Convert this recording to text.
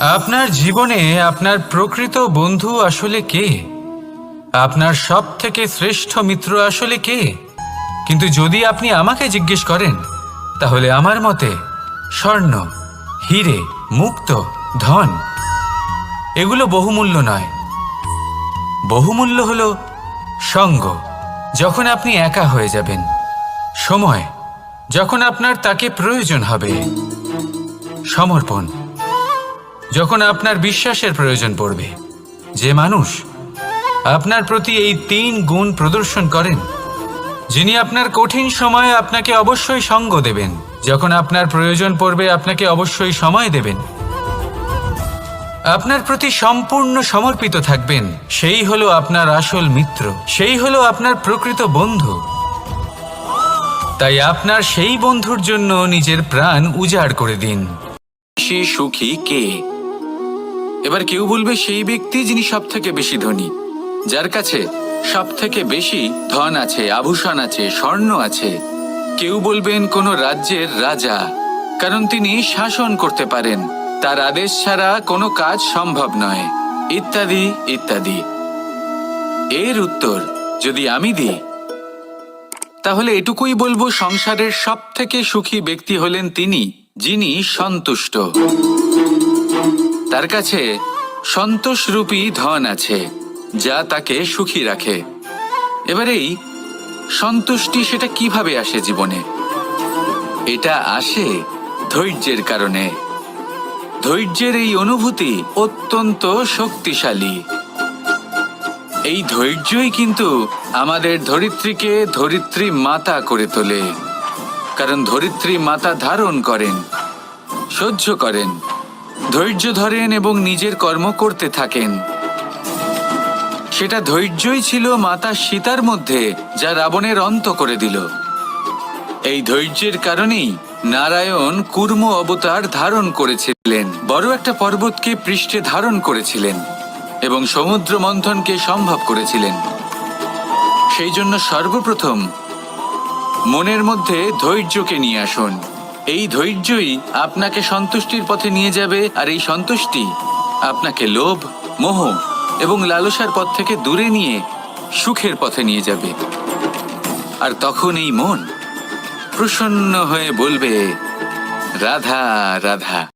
আপনার জীবনে আপনার প্রকৃত বন্ধু আসলে কে? আপনার সব থেকে শ্রেষ্ঠ মিত্র আসলে কে? কিন্তু যদি আপনি আমাকে জিজ্ঞেস করেন, তাহলে আমার মতে স্বর্ণ, হিরে, মুক্ত, ধন, এগুলো বহুমূল্য নয়। বহুমূল্য হল সঙ্গ, যখন আপনি একা হয়ে যাবেন। সময়, যখন আপনার তাকে প্রয়োজন হবে। সমর্পণ। যখন আপনার বিশ্বাসের প্রয়োজন পড়বে, যে মানুষ আপনার প্রতি এই তিন গুণ প্রদর্শন করেন, যিনি আপনার কঠিন সময়ে আপনাকে অবশ্যই সঙ্গ দেবেন, যখন আপনার প্রয়োজন পড়বে আপনাকে অবশ্যই সময় দেবেন। আপনার প্রতি সম্পূর্ণ সমর্পিত থাকবেন, সেই হলো আপনার আসল মিত্র, সেই হলো আপনার প্রকৃত বন্ধু। তাই আপনার সেই বন্ধুর জন্য নিজের প্রাণ উজাড় করে দিন। সে সুখী কে? এবার কেউ বলবে সেই ব্যক্তি যিনি সব থেকে বেশি ধনী, যার কাছে সব থেকে বেশি ধন আছে, আভূষণ আছে, স্বর্ণ আছে। কেউ বলবেন কোনো রাজ্যের রাজা, কারণ তিনি শাসন করতে পারেন। তার আদেশ ছাড়া কোনো কাজ সম্ভব নয়। ইত্যাদি ইত্যাদি। এর উত্তর, যদি আমি দিই, তাহলে এটুকুই বলব সংসারের সব থেকে সুখী ব্যক্তি হলেন তিনি, যিনি সন্তুষ্ট। তার কাছে সন্তোষরূপী ধন আছে, যা তাকে সুখী রাখে। এবারেই সন্তুষ্টি সেটা কীভাবে আসে জীবনে? এটা আসে ধৈর্যের কারণে। ধৈর্যের এই অনুভূতি অত্যন্ত শক্তিশালী। এই ধৈর্যই কিন্তু আমাদের ধরিত্রীকে ধরিত্রী মাতা করে তোলে, কারণ ধরিত্রী মাতা ধারণ করেন, সহ্য করেন। ধৈর্য ধরেন এবং নিজের কর্ম করতে থাকেন। সেটা ধৈর্যই ছিল মাতা সীতার মধ্যে, যা রাবণের অন্ত করে দিল। এই ধৈর্যের কারণেই নারায়ণ কুর্ম অবতার ধারণ করেছিলেন। বড় একটা পর্বতকে পৃষ্ঠে ধারণ করেছিলেন এবং সমুদ্র মন্থনকে সম্ভব করেছিলেন। সেই জন্য সর্বপ্রথম মনের মধ্যে ধৈর্যকে নিয়ে আসুন। এই ধৈর্যই আপনাকে সন্তুষ্টির পথে নিয়ে যাবে, আর এই সন্তুষ্টি আপনাকে লোভ, মোহ এবং লালসার পথ থেকে দূরে নিয়ে সুখের পথে নিয়ে যাবে। আর তখন এই মন প্রসন্ন হয়ে বলবে, রাধা রাধা।